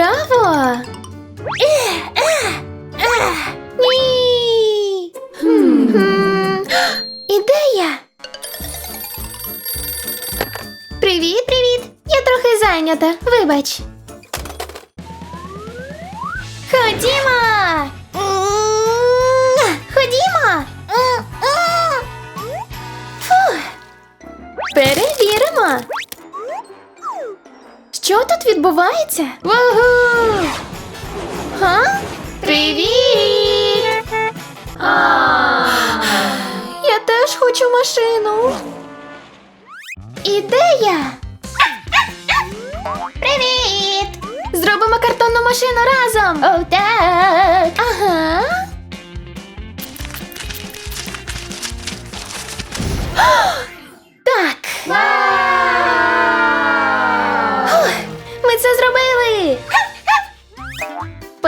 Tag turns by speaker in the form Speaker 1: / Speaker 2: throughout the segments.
Speaker 1: Цікаво. Ні. Хм. Ідея. Привіт, привіт. Я трохи зайнята. Вибач. Ходімо. Ходімо. Перевіримо. Що тут відбувається? Вогу! Га? Привіт! Я теж хочу машину. Ідея! Привіт! Зробимо картонну машину разом! О, так! Ага.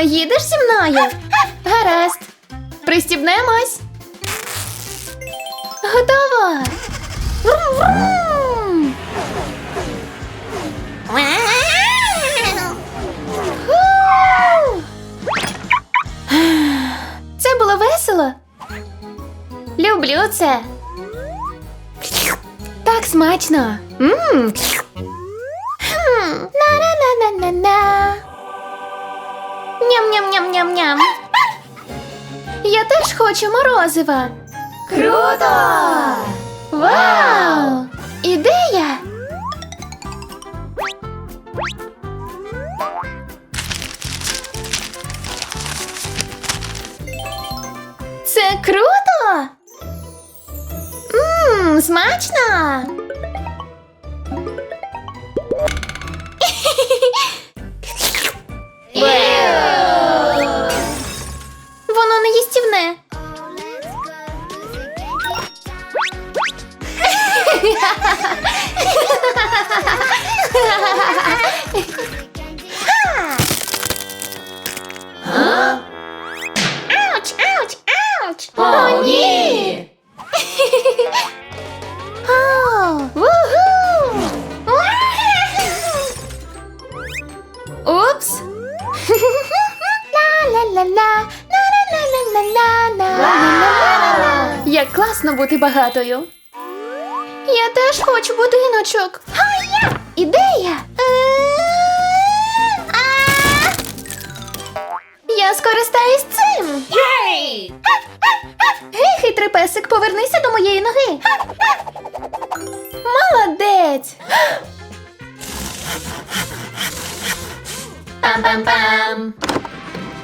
Speaker 1: Поїдеш зі мною? Гаразд. Пристібнемось. Готово. Хочу морозива. Круто! Вау! Ідея! Це круто! Мм, смачно! Бути. Я теж хочу будиночок. Ха-я! Ідея! Я скористаюсь цим. Гей, хитрий песик, повернися до моєї ноги. Молодець! Пам-пам-пам!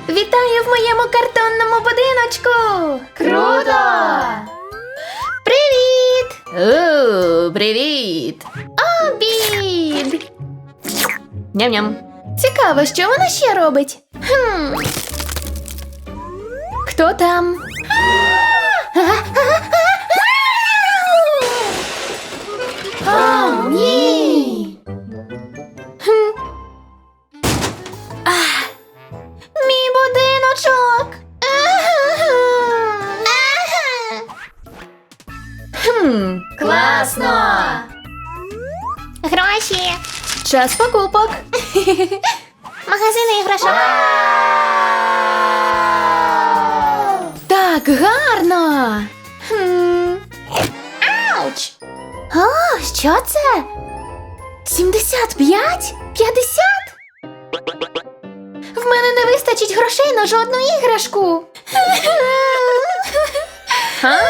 Speaker 1: Вітаю в моєму картонному будиночку! Круто! Привіт! О, привіт! Обід! Ням-ням. Цікаво, що вона ще робить? Хм. Хто там? Час покупок.
Speaker 2: Магазини іграшок.
Speaker 1: Так, гарно.
Speaker 2: Ауч.
Speaker 1: О, що це? 75? 50? В мене не вистачить грошей на жодну іграшку. Га?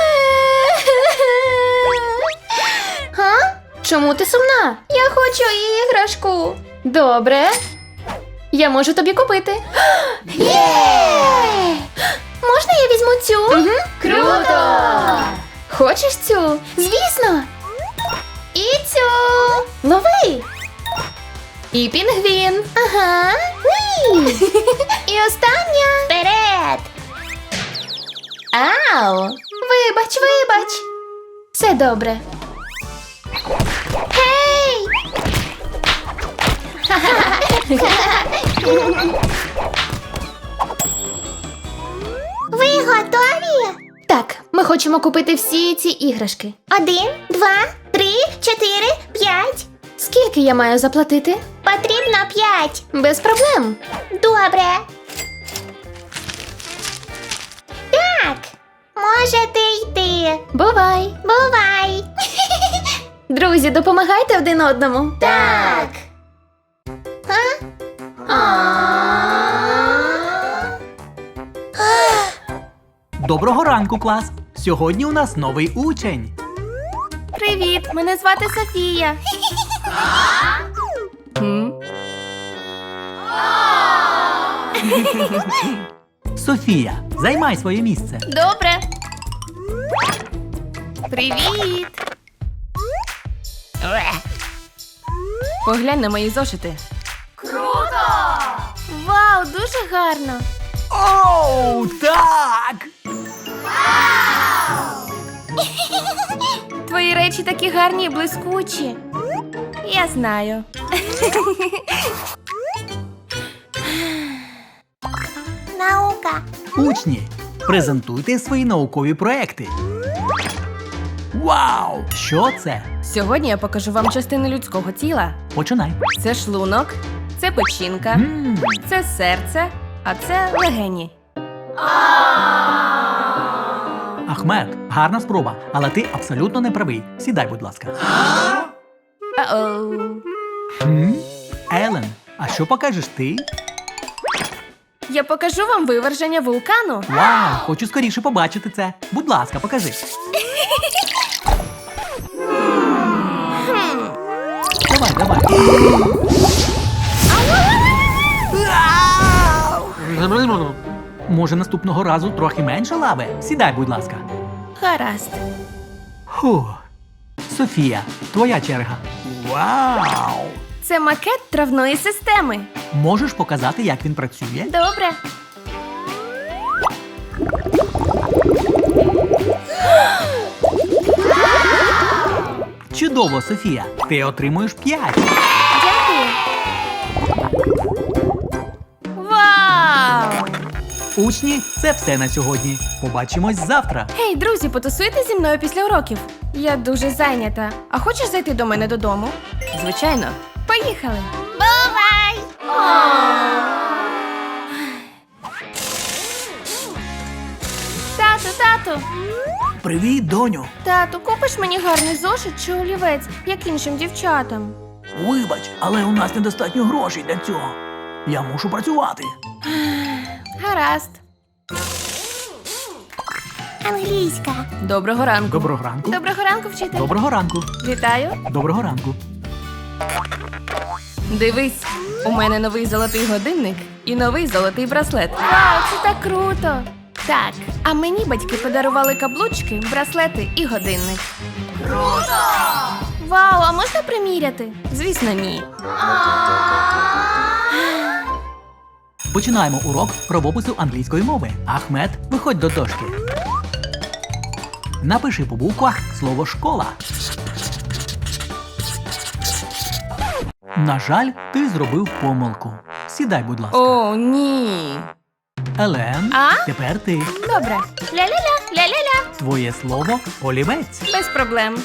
Speaker 1: Чому ти сумна? Я хочу іграшку. Добре. Я можу тобі купити. Є! Можна я візьму цю? Угу. Круто! Хочеш цю? Звісно. І цю. Лови. І пінгвін. Ага. Уі. І остання.
Speaker 2: Вперед.
Speaker 1: Ау! Вибач, вибач. Все добре.
Speaker 2: Ви готові?
Speaker 1: Так, ми хочемо купити всі ці іграшки.
Speaker 2: Один, два, три, чотири, п'ять.
Speaker 1: Скільки я маю заплатити?
Speaker 2: Потрібно п'ять.
Speaker 1: Без проблем.
Speaker 2: Добре. Так, можете йти.
Speaker 1: Бувай.
Speaker 2: Бувай.
Speaker 1: Друзі, допомагайте один одному.
Speaker 2: Так.
Speaker 3: Доброго ранку, клас! Сьогодні у нас новий учень.
Speaker 1: Привіт, мене звати Софія.
Speaker 3: Софія, займай своє місце.
Speaker 1: Добре. Привіт. Поглянь на мої зошити. Вау, дуже гарно.
Speaker 3: Оу, так!
Speaker 1: Твої речі такі гарні і блискучі. Я знаю.
Speaker 2: Наука.
Speaker 3: Учні, презентуйте свої наукові проекти. Вау! Що це?
Speaker 4: Сьогодні я покажу вам частини людського тіла.
Speaker 3: Починай.
Speaker 4: Це шлунок, це печінка, це серце, а це легені.
Speaker 3: Ахмед, гарна спроба, але ти абсолютно не правий. Сідай, будь ласка. Елен, а що покажеш ти?
Speaker 4: Я покажу вам виверження вулкану.
Speaker 3: Вау, хочу скоріше побачити це. Будь ласка, покажи. Давай, давай. Може, наступного разу трохи менше лави? Сідай, будь ласка.
Speaker 4: Гаразд.
Speaker 3: Фу. Софія, твоя черга. Вау!
Speaker 4: Це макет травної системи.
Speaker 3: Можеш показати, як він працює?
Speaker 1: Добре.
Speaker 3: Чудово, Софія. Ти отримуєш 5.
Speaker 4: Вау!
Speaker 3: Учні, це все на сьогодні. Побачимось завтра.
Speaker 4: Гей, друзі, потусуйте зі мною після уроків. Я дуже зайнята. А хочеш зайти до мене додому? Звичайно. Поїхали.
Speaker 2: Бувай.
Speaker 1: Тату, тату.
Speaker 3: Привіт, доню.
Speaker 1: Тату, купиш мені гарний зошит чи олівець, як іншим дівчатам.
Speaker 3: Вибач, але у нас недостатньо грошей для цього. Я мушу працювати.
Speaker 1: Гаразд.
Speaker 2: Англійська.
Speaker 4: Доброго ранку.
Speaker 3: Доброго ранку.
Speaker 1: Доброго ранку, вчитель.
Speaker 3: Доброго ранку.
Speaker 4: Вітаю.
Speaker 3: Доброго ранку.
Speaker 4: Дивись, у мене новий золотий годинник і новий золотий браслет.
Speaker 1: Вау, це так круто.
Speaker 4: Так, а мені батьки подарували каблучки, браслети і годинник.
Speaker 1: Вау, а можна приміряти?
Speaker 4: Звісно, ні.
Speaker 3: Починаємо урок правопису англійської мови. Ахмед, виходь до дошки. Напиши по буквах слово школа. На жаль, ти зробив помилку. Сідай, будь ласка.
Speaker 4: О, ні.
Speaker 3: Елен,
Speaker 1: А?
Speaker 3: тепер ти.
Speaker 1: Добре. Ля-ля-ля, ля-ля-ля.
Speaker 3: Твоє слово олівець.
Speaker 4: Без проблем.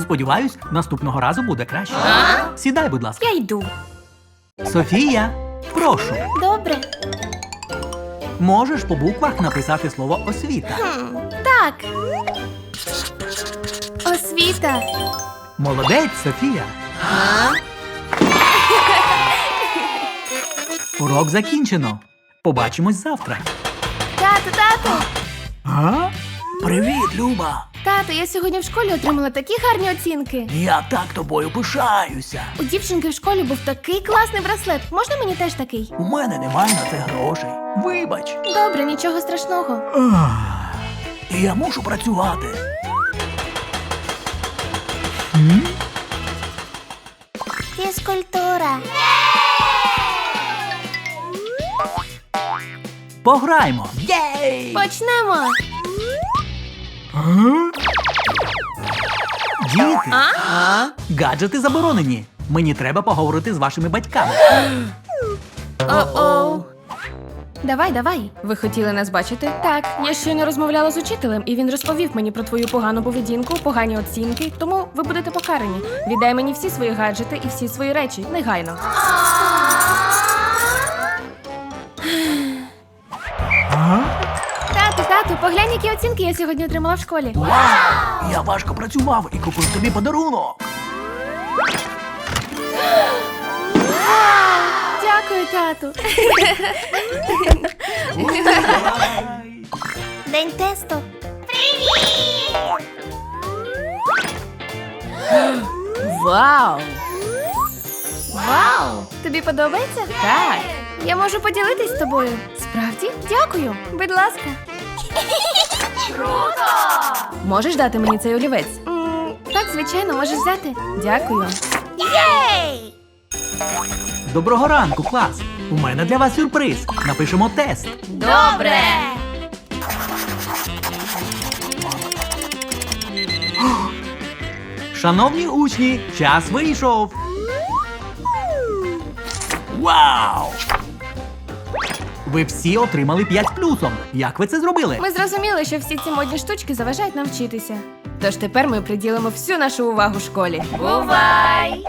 Speaker 3: Сподіваюсь, наступного разу буде краще. Сідай, будь ласка.
Speaker 4: Я йду.
Speaker 3: Софія, прошу,
Speaker 1: Добре.
Speaker 3: можеш по буквах написати слово освіта.
Speaker 1: Хм, так. Освіта.
Speaker 3: Молодець, Софія. Урок закінчено. Побачимось завтра.
Speaker 1: Тату, тату.
Speaker 3: А? Привіт, Люба.
Speaker 1: Тату, я сьогодні в школі отримала такі гарні оцінки.
Speaker 3: Я так тобою пишаюся.
Speaker 1: У дівчинки в школі був такий класний браслет. Можна мені теж такий?
Speaker 3: У мене немає на це грошей. Вибач.
Speaker 1: Добре, нічого страшного.
Speaker 3: Ах, я мушу працювати.
Speaker 2: Фізкультура.
Speaker 3: Пограймо. Єй!
Speaker 1: Почнемо.
Speaker 3: А? Діти,
Speaker 4: А?
Speaker 3: гаджети заборонені. Мені треба поговорити з вашими батьками.
Speaker 1: О-оу.
Speaker 4: Давай, давай. Ви хотіли нас бачити? Так, я щойно розмовляла з учителем, і він розповів мені про твою погану поведінку, погані оцінки, тому ви будете покарані. Віддай мені всі свої гаджети і всі свої речі негайно. Поглянь, які оцінки я сьогодні отримала в школі.
Speaker 3: Вау! Я важко працював і купив тобі подарунок.
Speaker 4: Дякую, тату.
Speaker 2: День тесту.
Speaker 4: Вау! Вау! Тобі подобається? Так. Я можу поділитись з тобою. Справді? Дякую. Будь ласка.
Speaker 1: Круто!
Speaker 4: Можеш дати мені цей олівець? Так, звичайно, можеш взяти. Дякую.
Speaker 2: Єй!
Speaker 3: Доброго ранку, клас! У мене для вас сюрприз. Напишемо тест.
Speaker 1: Добре!
Speaker 3: Шановні учні, час вийшов. Вау! Ви всі отримали 5 плюсом. Як ви це зробили?
Speaker 4: Ми зрозуміли, що всі ці модні штучки заважають нам вчитися. Тож тепер ми приділимо всю нашу увагу школі.
Speaker 1: Бувай!